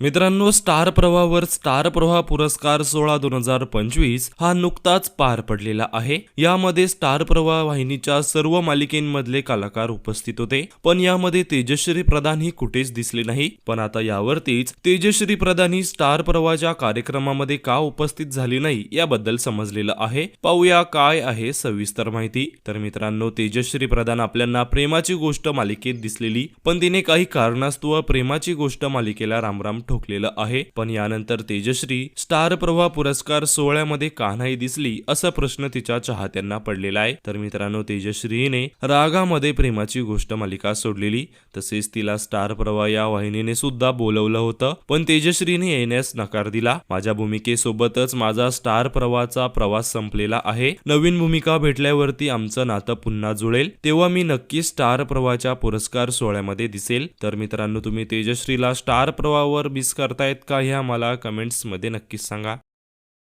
मित्रांनो स्टार प्रवाहावर स्टार प्रवाह पुरस्कार सोहळा दोन हजार पंचवीस हा नुकताच पार पडलेला आहे. यामध्ये स्टार प्रवाह वाहिनीच्या सर्व मालिकेंमधले कलाकार उपस्थित होते. पण यामध्ये तेजश्री प्रधान ही कुठेच दिसली नाही. पण आता यावरतीच तेजश्री प्रधान ही स्टार प्रवाहाच्या कार्यक्रमामध्ये का उपस्थित झाली नाही याबद्दल समजलेलं आहे. पाहूया काय आहे सविस्तर माहिती. तर मित्रांनो तेजश्री प्रधान आपल्याला प्रेमाची गोष्ट मालिकेत दिसलेली. पण तिने काही कारणास्तव प्रेमाची गोष्ट मालिकेला रामराम ठोकलेलं आहे. पण यानंतर तेजश्री स्टार प्रवाह पुरस्कार सोहळ्यामध्ये का नाही दिसली असा प्रश्न तिच्या चाहत्यांना पडलेला आहे. तर मित्रांनो तेजश्रीने रागामध्ये प्रेमाची गोष्ट मालिका सोडलेली. तसेच तिला स्टार प्रवाह या वाहिनीने सुद्धा बोलवलं होतं. पण तेजश्रीने येण्यास नकार दिला. माझ्या भूमिकेसोबतच माझा स्टार प्रवाहाचा प्रवास संपलेला आहे. नवीन भूमिका भेटल्यावरती आमचं नातं पुन्हा जुळेल. तेव्हा मी नक्की स्टार प्रवाहाच्या पुरस्कार सोहळ्यामध्ये दिसेल. तर मित्रांनो तुम्ही तेजश्रीला स्टार प्रवाहावर मिस करतायत का हे आम्हाला कमेंट्समध्ये नक्कीच सांगा.